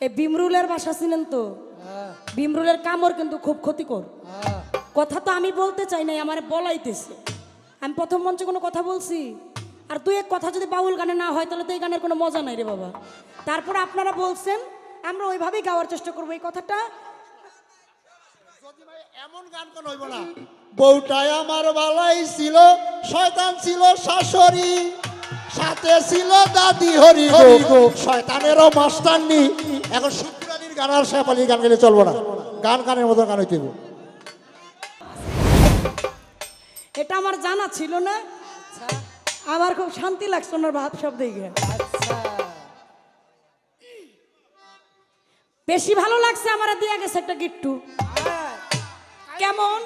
এই বিমরুলের বাসা ছিলেন তো? বিমরুলের কামড় কিন্তু খুব ক্ষতিকর। কথা তো আমি বলতে চাই নাই আমার বলাইতেছে। আমি প্রথম মঞ্চে কোনো কথা বলছি? আর তুই এক কথা যদি বাউল গানে না হয় তাহলে তো এই গানের কোনো মজা নাই রে বাবা। তারপর আপনারা বলছেন আমরা ওইভাবেই গাওয়ার চেষ্টা করব এই কথাটা। এমন গান কোন হইব না বউটাই আমার বালাই ছিল শয়তান ছিল শাশুড়ি। সাথে ছিল দাদি হরি গো। শয়তানেরও মাস্টারনি এখন শুক্রানির গান আর শেফালির গান গেলে চলবো না। গান গানের মতো গান হইতে এটা আমার জানা ছিল না। আমার খুব শান্তি লাগছে ওনার ভাব সব দেখে বেশি ভালো লাগছে আমার দিয়ে গেছে একটা গিট্টু। কেমন?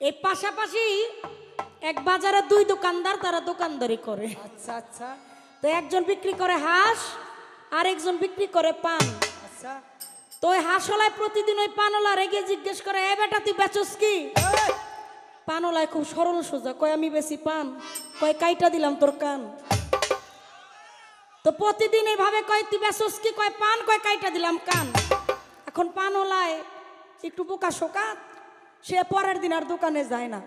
এই পাশাপাশি এক বাজারে দুই দোকানদার তারা দোকানদারি করে। আচ্ছা আচ্ছা। তো একজন বিক্রি করে হাঁস আর একজন বিক্রি করে পান। আচ্ছা। তো ওই হাঁসওয়ালায় প্রতিদিন ওই পানওয়ালা রেগে জিজ্ঞেস করে এ বেটা তুই বেচস কি? পানওয়ালায় খুব সরল সোজা কয় আমি বেশি পান। কয় কাইটা দিলাম তোর কান। তো প্রতিদিন এইভাবে কয় তুই বেচস কি? কয় পান। কয় কাইটা দিলাম কান। এখন পানওয়ালায় একটু বোকা শোকা সে পরের দিন আর দোকানে যায় না।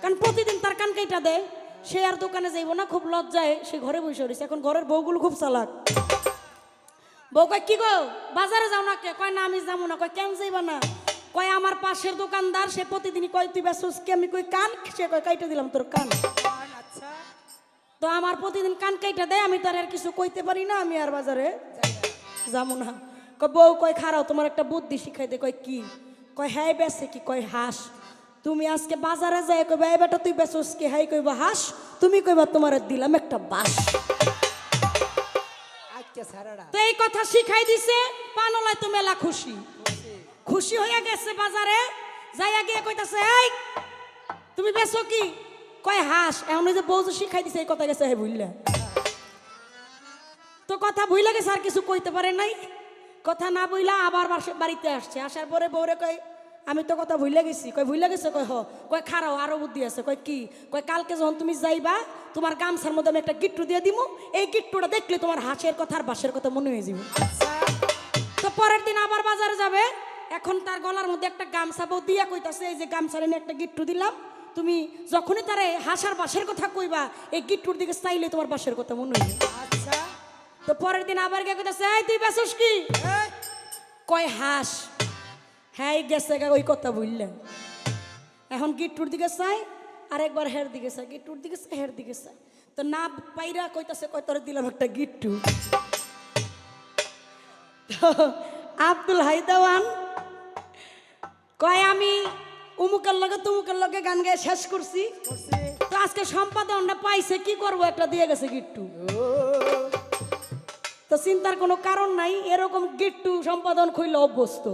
কারণ প্রতিদিন তার কান কাইটা দেয়, সে আর দোকানে যাইব না, খুব লজ্জায় সে ঘরে বসে রয়েছে। এখন ঘরের বউগুলো খুব চালাক। বউ কয়, কি গো, বাজারে যাও না কে? কয়, না, আমি যাব না। কয়, কেন যাইবা না? কয়, আমার পাশের দোকানদার, সে প্রতিদিনই কয়, তুই বেসুস কি? আমি কই, কান? সে কয়, কাইটা দিলাম তোর কান। তো আমার প্রতিদিন কান কাইটা দেয়, আমি তার আর কিছু কইতে পারি না, আমি আর বাজারে যাব না। কয়, বউ কয়, খারাও, তোমার একটা বুদ্ধি শিখাই দে। কয়, কি? কয় হ্যাঁ বেসে কি? কয়, হাঁস। তুমি আজকে বাজারে যাই কইবা এই বেটা তুই বেসুস কি? হ্যাঁ কইবা হাঁস। তুমি কইবা তোমার দিলাম একটা বাস আচ্ছা তো এই কথা শিখাই দিছে পানলায় তো মেলা খুশি। খুশি হয়ে গেছে বাজারে যাইয়া গিয়ে কইতাছে এই তুমি বেচো কি? কয় হাঁস। এমন যে বউ যে শিখাই দিছে এই কথা গেছে হে ভুললে তো কথা ভুইলা গেছে আর কিছু কইতে পারে নাই। কথা না বইলা আবার বাড়িতে আসছে। আসার পরে বউরে কয় আমি তো কথা ভুইলা গেছি। কয় ভুইলা গেছে? কয় হ। কয় খারাও আরও বুদ্ধি আছে। কয় কি? কয় কালকে যখন তুমি যাইবা তোমার গামছার মধ্যে আমি একটা গিট্টু দিয়ে দিমু। এই গিট্টুটা দেখলে তোমার হাসের কথা আর বাসের কথা মনে হয়ে যাবে। তো পরের দিন আবার বাজারে যাবে। এখন তার গলার মধ্যে একটা গামছা বউ দিয়া কইতাছে এই যে গামছা এনে একটা গিট্টু দিলাম। তুমি যখনই তারে হাসার বাসের কথা কইবা এই গিট্টুর দিকে চাইলে তোমার বাসের কথা মনে হইবে আচ্ছা। তো পরের দিন আবার গিয়ে কইতাছে এই তুই বেসস কি? কয় হাঁস। হ্যাঁ গেছে গা, ওই কথা বললেন। এখন গিট্টুর দিকে চাই আর একবার হের দিকে চাই, গিট্টুর দিকে চাই, হের দিকে চাই। তো না পাইরা কইতাছে, কয় তোরে দিলাম একটা গিট্টু। আব্দুল হাইদাওয়ান কয়, আমি উমুকের লগে তুমুকের লগে গান গায়ে শেষ করছি। তো আজকে সম্পাদনটা পাইছে, কি করব? একটা দিয়ে গেছে গিট্টু। তো চিন্তার কোনো কারণ নাই, এরকম গিট্টু সম্পাদন খুইলে অভ্যস্ত।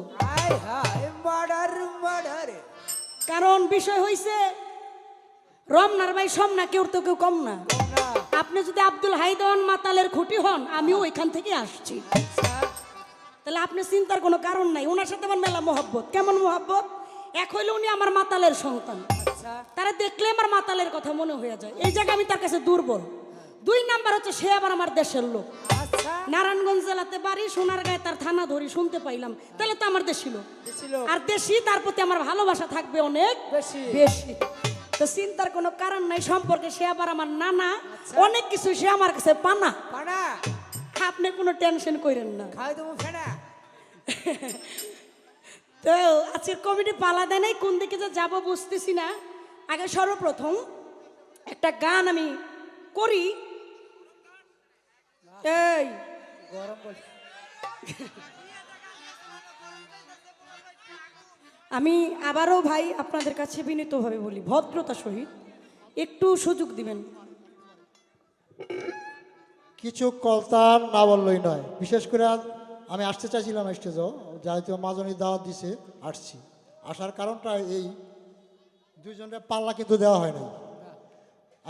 কারণ বিষয় হইছে, রমনার ভাই সমনা কেউ তো কেউ কম না। না আপনি যদি আব্দুল হাইদন মাতালের খুঁটি হন, আমিও ওইখান থেকে আসছি। তাহলে আপনি চিন্তার কোনো কারণ নাই। ওনার সাথে আমার মেলা মহব্বত। কেমন মহব্বত? এক হইলে উনি আমার মাতালের সন্তান। তারা দেখলে আমার মাতালের কথা মনে হয়ে যায়। এই জায়গায় আমি তার কাছে দুর্বল। দুই নাম্বার হচ্ছে সে আবার আমার দেশের লোক। নারায়ণগঞ্জ জেলাতে বাড়ি সোনার গায়ে তার থানা ধরি শুনতে পাইলাম। তাহলে তো আমার দেশি লোক। ছিল আর দেশি তার প্রতি আমার ভালোবাসা থাকবে অনেক বেশি। বেশি। তো চিন্তার কোনো কারণ নাই সম্পর্কে সে আবার আমার নানা অনেক কিছু সে আমার কাছে পানা। পানা? আপনি কোনো টেনশন করেন না। খাই দেবো তো আজকের কমিটি পালা দেয় নাই কোন দিকে যে যাব বুঝতেছি না। আগে সর্বপ্রথম একটা গান আমি করি। এই গরম আমি আবারও ভাই আপনাদের কাছে বিনীতভাবে বলি, ভদ্রতা সহিত একটু সুযোগ দিবেন। কিছু কলতার না বললই নয়। বিশেষ করে আমি আসতে চাইছিলাম স্টেজও যেহেতু মাজনী দাওয়াত দিছে, আসছি। আসার কারণটা এই দুইজনের পাল্লা কিন্তু দেওয়া হয় নাই।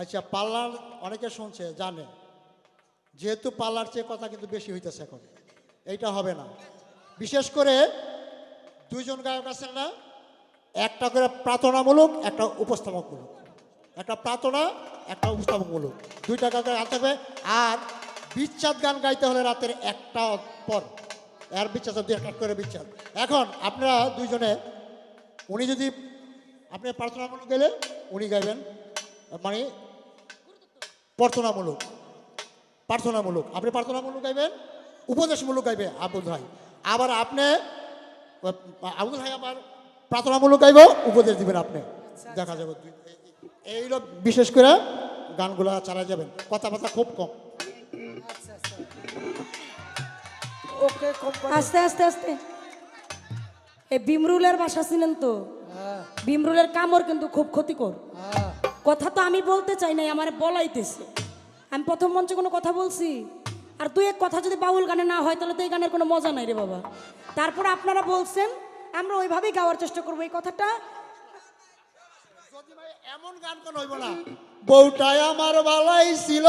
আচ্ছা পাল্লার অনেকে শুনছে, জানে। যেহেতু পাল্লার চেয়ে কথা কিন্তু বেশি হইতেছে এখন। এইটা হবে না। বিশেষ করে দুইজন গায়ক আছেন না, একটা করে প্রার্থনামূলক, একটা উপস্থাপকমূলক। একটা প্রার্থনা, একটা উপস্থাপকমূলক। দুইটা গায়ক আনতে হবে আর বিচ্ছাদ গান গাইতে হলে রাতের একটা পর। এর বিচ্ছাদ অব্দি এক এক করে বিচ্ছাদ। এখন আপনারা দুইজনে, উনি যদি আপনি প্রার্থনামূলক গেলে উনি গাইবেন মানে প্রার্থনামূলক। প্রার্থনামূলক। আপনি প্রার্থনামূলক গাইবেন? উপদেশমূলক গাইবে আবুল ভাই। আবার আপনি আবুল ভাই আবার প্রার্থনামূলক গাইব উপদেশ দিবেন আপনি। দেখা যাবে। দুই- এই- এই হলো বিশেষ করে গানগুলা চালা যাবেন। কথা কথাবার্তা খুব কম। আচ্ছা আচ্ছা ওকে আস্তে আস্তে আস্তে। এই বিমরুলের বাসা ছিলেন তো? হ্যাঁ। বিমরুলের কামড় কিন্তু খুব ক্ষতিকর। হ্যাঁ। কথা তো আমি বলতে চাই নাই আমার বলাইতেছে। আমি প্রথম মঞ্চে কোনো কথা বলছি? আর তুই এক কথা যদি বাউল গানে না হয় তাহলে তো এই গানের কোনো মজা নাই রে বাবা। তারপর আপনারা বলছেন আমরা ওইভাবেই গাওয়ার চেষ্টা করব এই কথাটা। এমন গান কোন হইব না। বউটাই আমার বালাই ছিল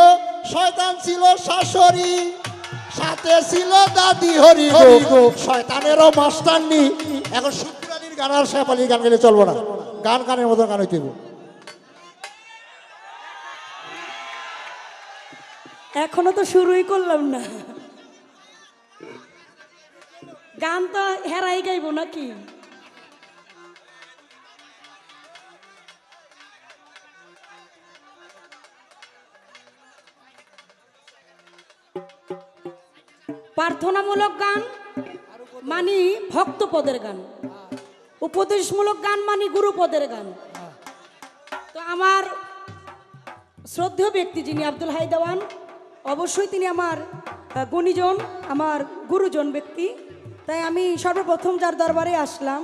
শয়তান ছিল শাশুড়ি সাথে ছিল দাদি হরি গো। শয়তানেরও মাস্টারনি। এখন শুক্রানির গান আর শেফালির গান গেলে চলবো না। গান গানের মতো গান হইতে এখনও তো শুরুই করলাম না। গান তো হেরাই গাইবো নাকি? প্রার্থনামূলক গান মানি ভক্তপদের গান। উপদেশমূলক গান মানি গুরুপদের গান। তো আমার শ্রদ্ধেয় ব্যক্তি যিনি আব্দুল হাই দেওয়ান অবশ্যই তিনি আমার গুণীজন, আমার গুরুজন ব্যক্তি। তাই আমি সর্বপ্রথম যার দরবারে আসলাম,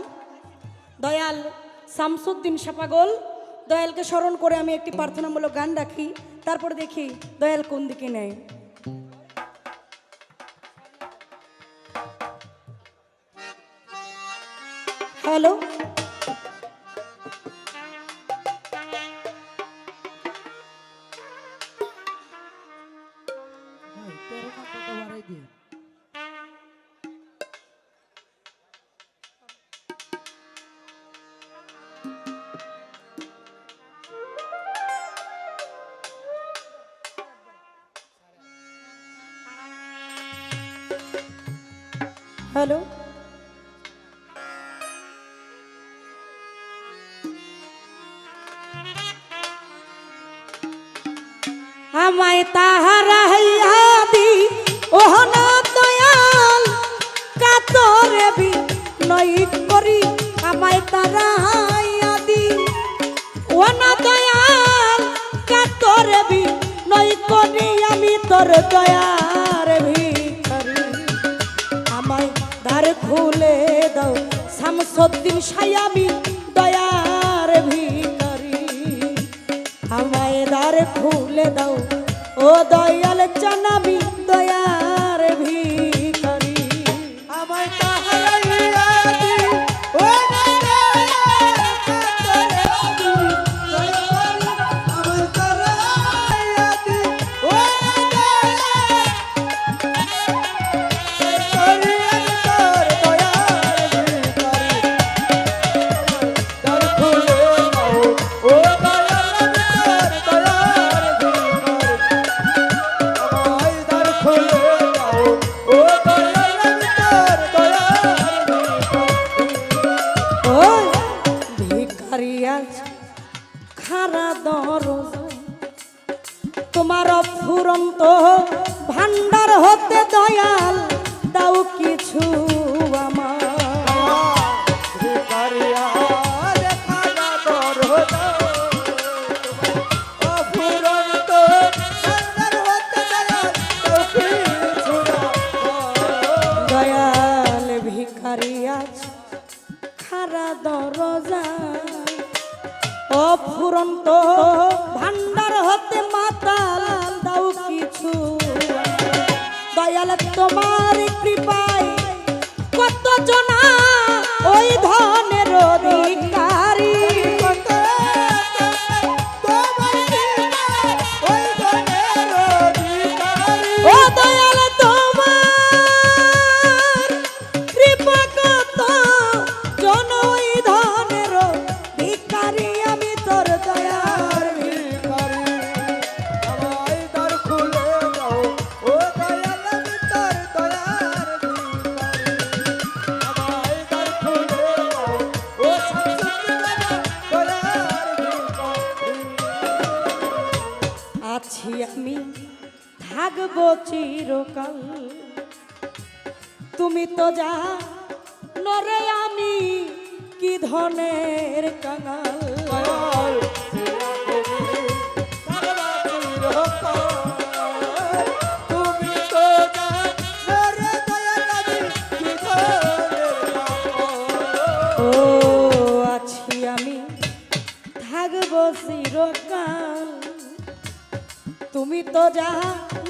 দয়াল শামসুদ্দিন সাপাগল দয়ালকে স্মরণ করে আমি একটি প্রার্থনামূলক গান রাখি, তারপর দেখি দয়াল কোন দিকে নেয়। হ্যালো? হ্যালো? আমায় তাহারা হইয়া ওহন দয়াল, কাতরে বি নই করি, আমায় তারা হইয়া দি ওহন দয়াল, কাতরে বি নই করি, আমি তোর দয়ার শামসুদ্দিন সায়ামি দয়ার ভিকারি আমায় দ্বার খুলে দাও ও দয়াল চানামি দয়ার খারা দরজ তোমার ফুরন্ত ভান্ডার হতে দয়াল দাও কিছু অফুরন্ত ভান্ডার হতে মাতাল দাও কিছু। দয়াল তোমার কৃপায় কত জনা নরে আমি কি ধনের কাঙাল? তুমি তো যা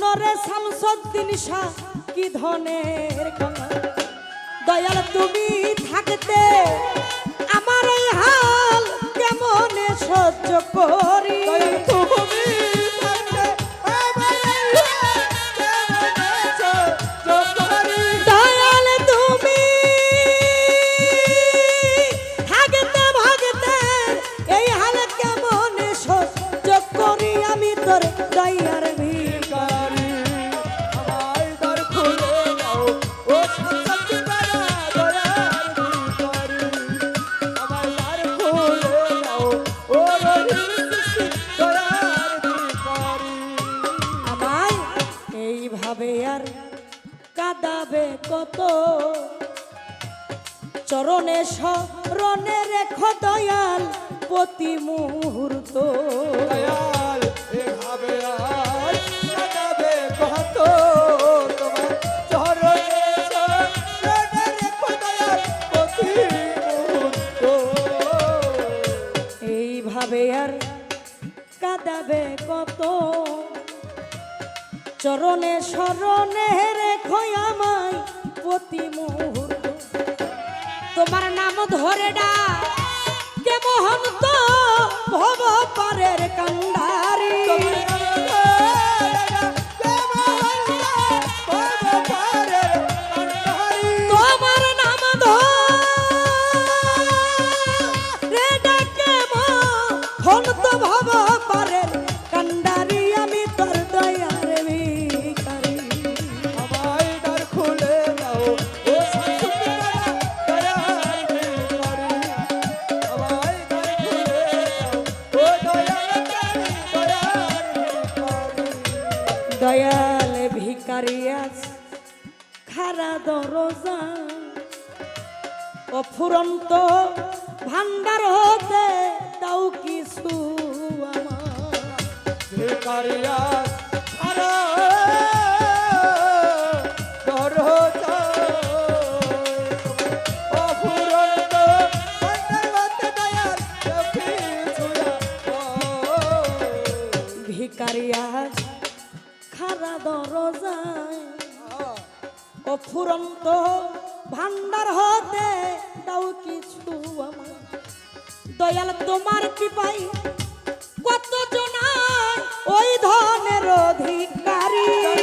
নরে শামসুদ্দিন শাহ কি ধনের কাঙাল? দয়াল তুমি থাকতে আমার হাল কেমনে সহ্য করি? মুহূর্ত। এইভাবে আর কাঁদাবে কত? চরণে শরণে রেখো আমায় প্রতি মুহূর্ত। তোমার নাম ধরে ডা কে মহন্ত? ভব পারের কান্ডারি দয়াল ভিকারিয়াস খারা দরজা। অফুরন্ত ভান্ডার হতে তাও কিছু আমার। ভিকারিয়াস খারা দরজায়। অফুরন্ত ভান্ডার হতে দাও কিছু আমার দয়াল, তোমার কৃপাই কত জনা ওই ধনের অধিকারী।